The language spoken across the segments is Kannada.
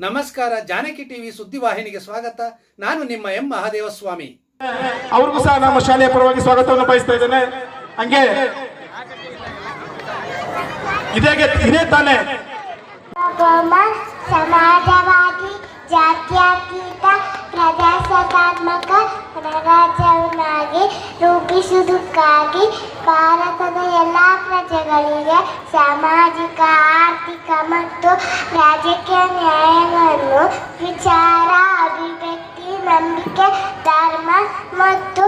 ನಮಸ್ಕಾರ ಜಾನಕಿ ಟಿವಿ ಸುದ್ದಿವಾಹಿನಿಗೆ ಸ್ವಾಗತ. ನಾನು ನಿಮ್ಮ ಎಂ. ಮಹಾದೇವಸ್ವಾಮಿ. ಅವ್ರಿಗೂ ಸಹ ನಮ್ಮ ಶಾಲೆಯ ಪರವಾಗಿ ಸ್ವಾಗತವನ್ನು ಬಯಸ್ತಾ ಇದ್ದೇನೆ. ಹಂಗೆ ಇದೇ ಇದೇ ತಾನೆ. ಸಮಾಜವಾದಿ ಜಾತ್ಯತೀತ ಪ್ರಜಾಸತ್ತಾತ್ಮಕ ಗಣರಾಜ್ಯವನ್ನಾಗಿ ರೂಪಿಸುವುದಕ್ಕಾಗಿ ಭಾರತದ ಎಲ್ಲ ಪ್ರಜೆಗಳಿಗೆ ಸಾಮಾಜಿಕ, ಆರ್ಥಿಕ ಮತ್ತು ರಾಜಕೀಯ ನ್ಯಾಯವನ್ನು ವಿಚಾರ, ಅಭಿವ್ಯಕ್ತಿ, ನಂಬಿಕೆ, ಧರ್ಮ ಮತ್ತು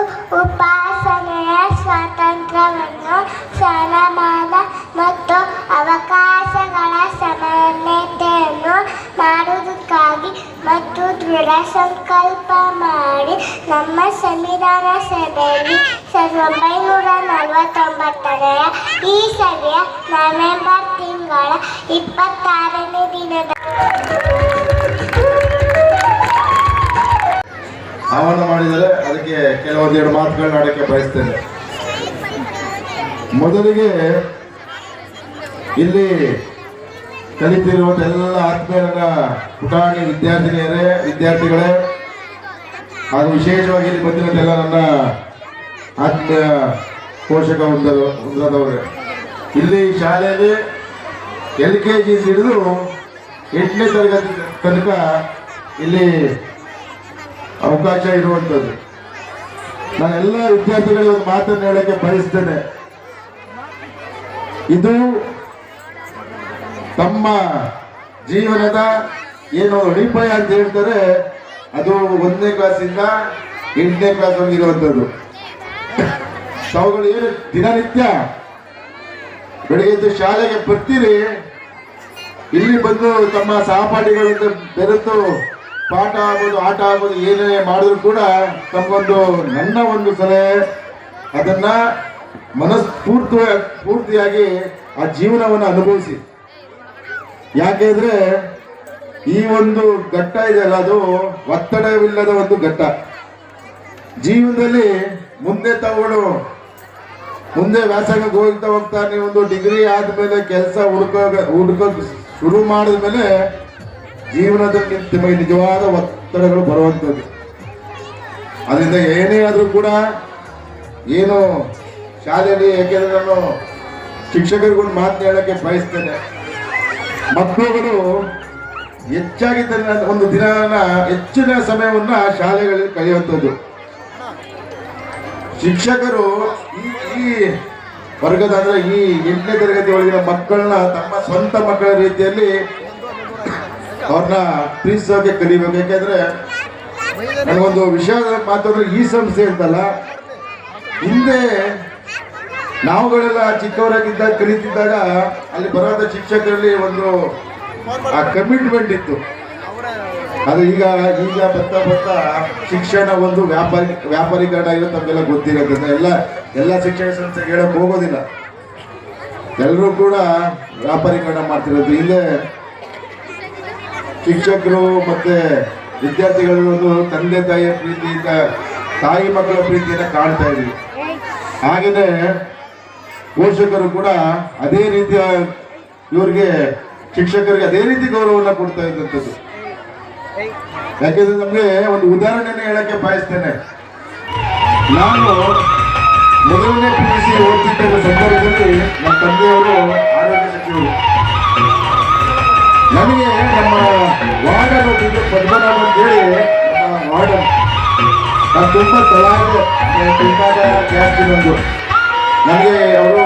ಸಂಕಲ್ಪ ಮಾಡಿ ನಮ್ಮ ಸಂವಿಧಾನ ಸಭೆಯಲ್ಲಿ ಸಾವಿರದ ಒಂಬೈನೂರ ನಲವತ್ತೊಂಬತ್ತನೆಯ ಈ ಸಭೆಯ ನವೆಂಬರ್ ತಿಂಗಳ ಇಪ್ಪತ್ತಾರನೇ ದಿನದ ಆಹ್ವಾನ ಮಾಡಿದರೆ ಅದಕ್ಕೆ ಕೆಲವೊಂದೆರಡು ಮಾತುಗಳನ್ನ ಆಡಕ್ಕೆ ಬಯಸ್ತೇನೆ. ಮೊದಲಿಗೆ ಇಲ್ಲಿ ಕಲಿತಿರುವಂಥ ಎಲ್ಲ ಆತ್ಮೀಯರ ಪುಟಾಣಿ ವಿದ್ಯಾರ್ಥಿನಿಯರೇ, ವಿದ್ಯಾರ್ಥಿಗಳೇ ಹಾಗೂ ವಿಶೇಷವಾಗಿ ಇಲ್ಲಿ ಬಂದಿರೋದೆಲ್ಲ ನನ್ನ ಆತ್ಮೀಯ ಪೋಷಕ ಹೊಂದಲು ಹೊಂದದವ್ರೆ. ಇಲ್ಲಿ ಶಾಲೆಯಲ್ಲಿ ಎಲ್ ಕೆ ಜಿ ಹಿಡಿದು ಎಂಟನೇ ತರಗತಿ ತನಕ ಇಲ್ಲಿ ಅವಕಾಶ ಇರುವಂಥದ್ದು. ನಾನು ಎಲ್ಲ ವಿದ್ಯಾರ್ಥಿಗಳಿಗೆ ಒಂದು ಮಾತನ್ನು ಹೇಳಕ್ಕೆ ಬಯಸ್ತೇನೆ. ಇದು ತಮ್ಮ ಜೀವನದ ಏನು ಅಡಿಪಾಯ ಅಂತ ಹೇಳ್ತಾರೆ ಅದು ಒಂದನೇ ಕ್ಲಾಸಿಂದ ಎಂಟನೇ ಕ್ಲಾಸ್ ಇರುವಂಥದ್ದು ಏನು ದಿನನಿತ್ಯ ಬೆಳಿಗ್ಗೆ ಶಾಲೆಗೆ ಬರ್ತೀರಿ, ಇಲ್ಲಿ ಬಂದು ತಮ್ಮ ಸಹಪಾಠಿಗಳಿಂದ ಬೆರೆತು ಪಾಠ ಆಗೋದು, ಆಟ ಆಗೋದು, ಏನೇ ಮಾಡಿದ್ರು ಕೂಡ ತಮಗೊಂದು ನನ್ನ ಒಂದು ಸಲಹೆ. ಅದನ್ನ ಮನಸ್ಫೂರ್ತಿ ಪೂರ್ತಿಯಾಗಿ ಆ ಜೀವನವನ್ನು ಅನುಭವಿಸಿ. ಯಾಕೆಂದ್ರೆ ಈ ಒಂದು ಘಟ್ಟ ಇದೆಯಲ್ಲ ಅದು ಒತ್ತಡವಿಲ್ಲದ ಒಂದು ಘಟ್ಟ. ಜೀವನದಲ್ಲಿ ಮುಂದೆ ತಗೊಂಡು ಮುಂದೆ ವ್ಯಾಸಂಗಕ್ಕೆ ಹೋಗ್ತಾ ಹೋಗ್ತಾ ನೀವು ಒಂದು ಡಿಗ್ರಿ ಆದ್ಮೇಲೆ ಕೆಲಸ ಹುಡುಕ ಹುಡುಕ, ಶುರು ಮಾಡಿದ್ಮೇಲೆ ಜೀವನದಲ್ಲಿ ನಿಮಗೆ ನಿಜವಾದ ಒತ್ತಡಗಳು ಬರುವಂಥದ್ದು. ಅದರಿಂದ ಏನೇ ಆದರೂ ಕೂಡ ಏನು ಶಾಲೆಯಲ್ಲಿ ಯಾಕೆಂದ್ರೆ ನಾನು ಶಿಕ್ಷಕರಿಗೊಂದು ಮಾತನ್ನ ಹೇಳಕ್ಕೆ ಬಯಸ್ತೇನೆ. ಮಕ್ಕಳುಗಳು ಹೆಚ್ಚಾಗಿ ತನ್ನ ಒಂದು ದಿನನ ಹೆಚ್ಚಿನ ಸಮಯವನ್ನ ಶಾಲೆಗಳಲ್ಲಿ ಕಳೆಯುವಂಥದ್ದು. ಶಿಕ್ಷಕರು ಈ ವರ್ಗದ ಅಂದ್ರೆ ಈ ಎಂಟನೇ ತರಗತಿ ಒಳಗಿನ ಮಕ್ಕಳನ್ನ ತಮ್ಮ ಸ್ವಂತ ಮಕ್ಕಳ ರೀತಿಯಲ್ಲಿ ಅವ್ರನ್ನ ಪ್ರೀತಿಸೋಕೆ ಕಲಿಬೇಕು. ಯಾಕೆಂದ್ರೆ ನನಗೊಂದು ವಿಷಯ ಮಾತಾಡಿದ್ರೆ ಈ ಸಂಸ್ಥೆ ಅಂತಲ್ಲ. ಹಿಂದೆ ನಾವುಗಳೆಲ್ಲ ಚಿಕ್ಕವರಾಗಿದ್ದಾಗ ಕಲಿತಿದ್ದಾಗ ಅಲ್ಲಿ ಬರೋದ ಶಿಕ್ಷಕರಲ್ಲಿ ಒಂದು ಆ ಕಮಿಟ್ಮೆಂಟ್ ಇತ್ತು. ಅದು ಈಗ ಈಗ ಬರ್ತಾ ಬರ್ತಾ ಶಿಕ್ಷಣ ಒಂದು ವ್ಯಾಪಾರಿ ವ್ಯಾಪಾರೀಕರಣ ಆಗಿರೋ ತಮಗೆಲ್ಲ ಗೊತ್ತಿರೋದ್ರಿಂದ ಎಲ್ಲ ಎಲ್ಲ ಶಿಕ್ಷಣ ಸಂಸ್ಥೆ ಹೇಳಕ್ ಹೋಗೋದಿಲ್ಲ. ಎಲ್ಲರೂ ಕೂಡ ವ್ಯಾಪಾರೀಕರಣ ಮಾಡ್ತಿರೋದು. ಹಿಂದೆ ಶಿಕ್ಷಕರು ಮತ್ತೆ ವಿದ್ಯಾರ್ಥಿಗಳು ಒಂದು ತಂದೆ, ತಾಯಿಯ ಪ್ರೀತಿಯಿಂದ, ತಾಯಿ ಮಕ್ಕಳ ಪ್ರೀತಿಯನ್ನು ಕಾಣ್ತಾ ಇದ್ವಿ ಹಾಗೆಯೇ ಪೋಷಕರು ಕೂಡ ಅದೇ ರೀತಿಯ ಇವ್ರಿಗೆ ಶಿಕ್ಷಕರಿಗೆ ಅದೇ ರೀತಿ ಗೌರವವನ್ನು ಕೊಡ್ತಾ ಇದ್ದಂಥದ್ದು. ಯಾಕೆಂದ್ರೆ ನಮಗೆ ಒಂದು ಉದಾಹರಣೆನೇ ಹೇಳಕ್ಕೆ ಬಯಸ್ತೇನೆ. ನಾನು ಮೊದಲನೇ ಪಿ ಯು ಸಿ ಓದ್ತಿದ್ದ ಸಂದರ್ಭದಲ್ಲಿ ನಮ್ಮ ತಂದೆಯವರು ಆರೋಗ್ಯ ಸಚಿವರು. ನನಗೆ ನಮ್ಮ ವಾರ್ಡನ್ ಒಬ್ಬರು ಪದ್ಮನಾಭ ಅಂತ ಹೇಳಿ ನಮ್ಮ ವಾರ್ಡನ್. ನಾನು ತುಂಬ ತಲಾಗಿದೆ ತುಂಬಾ ಜಾಸ್ತಿ ಬಂದು. ನನಗೆ ಅವರು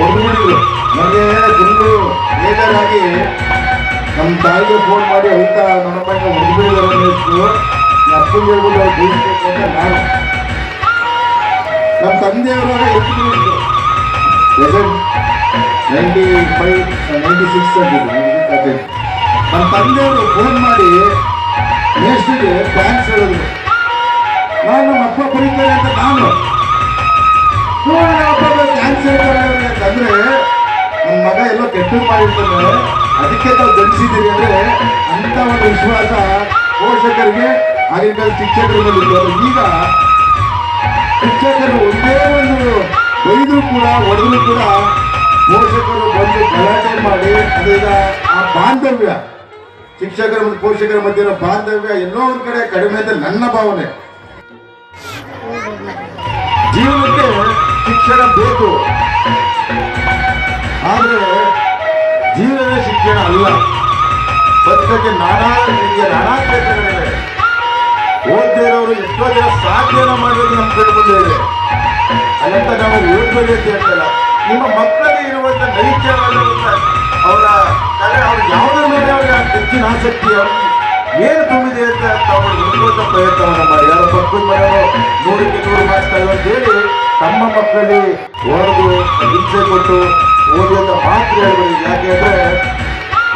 ಒಡ್ಬಿಟ್ಟಿದ್ರು ನನಗೆ ಫುಲ್ಲು ಬೇಜಾರಾಗಿ ನಮ್ಮ ತಾಯಿಗೆ ಫೋನ್ ಮಾಡಿ ಹೋಗ್ತಾ ನಮ್ಮಮ್ಮನ ಹೊಡೆದ್ಬಿಡಿದ್ರು ಅಪ್ಪನ ಹೇಳ್ಬಿಟ್ಟು ಅವ್ರು ಬೀಳ್ಬೇಕು ಅಂತ ನಾನು. ನಮ್ಮ ತಂದೆಯವರು ಎಷ್ಟು present ninety five ninety six ಅಂತಿದ್ರು ನಮ್ಮ ತಂದೆಯವರು ಫೋನ್ ಮಾಡಿ ಮೇಸ್ಟ್ರಿಗೆ ಥ್ಯಾಂಕ್ಸ್ ಹೇಳಿದ್ರು. ನಾನು ನಮ್ಮ ಅಪ್ಪ ಬರೀತಾರೆ ಅಂತ ನಾನು. ನಮ್ಮ ನನ್ನ ಮಗ ಎಲ್ಲ ಕೆಟ್ಟದ್ದು ಮಾಡಿರ್ತಾನೆ ಅದಕ್ಕೆ ತಾವು ಜನಿಸಿದ್ದೀರಿ ಅಂದ್ರೆ ಅಂತ ಒಂದು ವಿಶ್ವಾಸ ಪೋಷಕರಿಗೆ ಆಗಿನ ಶಿಕ್ಷಕರ ಈಗ ಶಿಕ್ಷಕರು ಒಂದೇ ಒಂದು ಬೈದ್ರು ಕೂಡ ಹೊಡೆದ್ರು ಕೂಡ ಪೋಷಕರು ಬಂದು ಗಲಾಟೆ ಮಾಡಿ ಅದೀಗ ಆ ಬಾಂಧವ್ಯ ಶಿಕ್ಷಕರ ಮತ್ತು ಪೋಷಕರ ಮಧ್ಯೆ ಬಾಂಧವ್ಯ ಎಲ್ಲೋ ಒಂದು ಕಡೆ ಕಡಿಮೆ ಅಂತ ನನ್ನ ಭಾವನೆ. ಜೀವನಕ್ಕೆ ಶಿಕ್ಷಣ ಬೇಕು. ಆದ್ರೆ ಜೀವನ ಶಿಕ್ಷಣ ಅಲ್ಲ. ಬದುಕಕ್ಕೆ ನಾನಾ ರೀತಿಯ ನಾನಾ ಕ್ಷೇತ್ರಗಳಿವೆ. ಓದ್ದೇ ಇರೋರು ಎಷ್ಟೋ ಜನ ಸಾಧ್ಯನ ಮಾಡೋದು ನಮ್ಮ ಕಡೆ ಮುಂದೆ ಇದೆ. ಅಲ್ಲಂತ ನಾವು ಓದ್ಬೇಡಿ ಅಂತ ಹೇಳ್ತಲ್ಲ, ನಿಮ್ಮ ಮಕ್ಕಳಲ್ಲಿ ಇರುವಂತ ನೈಜವಾದಂತ ಅವರ ಕಲೆ, ಅವ್ರು ಯಾವುದ್ರ ಮೇಲೆ ಅವರ ಹೆಚ್ಚಿನ ಆಸಕ್ತಿ ಅವ್ರಿಗೆ ಏನು ತುಂಬಿದೆ ಅಂತ ತಾವು ನೋಡುವಂತ ಪ್ರಯತ್ನವನ್ನು ಮಾಡಿ. ಯಾರು ಪಕ್ಕದ ಮನೆಯವರು ನೂರಕ್ಕೆ ನೂರು ಮಾಡ್ತಾ ಅಂತ ಹೇಳಿ ತಮ್ಮ ಮಕ್ಕಳಲ್ಲಿ ಓದು ಹಿಂಸೆ ಕೊಟ್ಟು ಓದುವಂತ ಮಾತು ಹೇಳ್ಬೋದು ಯಾಕೆ ಅಂದ್ರೆ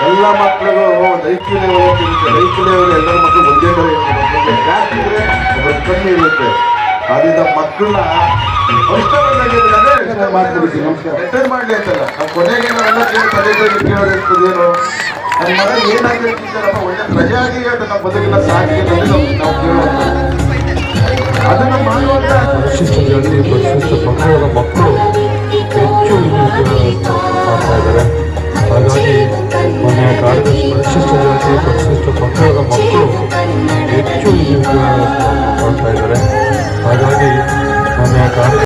ಎಲ್ಲ ಮಕ್ಕಳಿಗೂ ನೈತಿಕ ಇರುತ್ತೆ ಅವರು ಎಲ್ಲರ ಮಕ್ಕಳು ಒಂದೇ ಥರ ಇರುತ್ತೆ ಜಾಸ್ತಿ ಇದ್ರೆ ಒಬ್ಬರು ಕಮ್ಮಿ ಇರುತ್ತೆ. ಅದರಿಂದ ಮಕ್ಕಳನ್ನ ಮಾಡ್ತೀವಿ ನಮಸ್ಕಾರ. ರಿಟರ್ನ್ ಮಾಡ್ಲಿ ಅಂತಲ್ಲ. ನಾವು ಕೊನೆಗೆ ನಾವೆಲ್ಲ ಕೇಳೋದಿರ್ತದೇನೋ ಏನಾಗಿರ್ತಿದ್ದಾರಪ್ಪ ಒಳ್ಳೆ ಪ್ರಜೆಯಾಗಿ ಅದನ್ನ ಬದುಕಿನ ಸಾಕಿ ನಾವು ನಾವು ಅದನ್ನು ಮಾಡುವಂತಹ ವಿಶಿಷ್ಟ ಜನರಿಗೆ ಪ್ರಶಸ್ತ ಪಕ್ಷದ ಮಕ್ಕಳು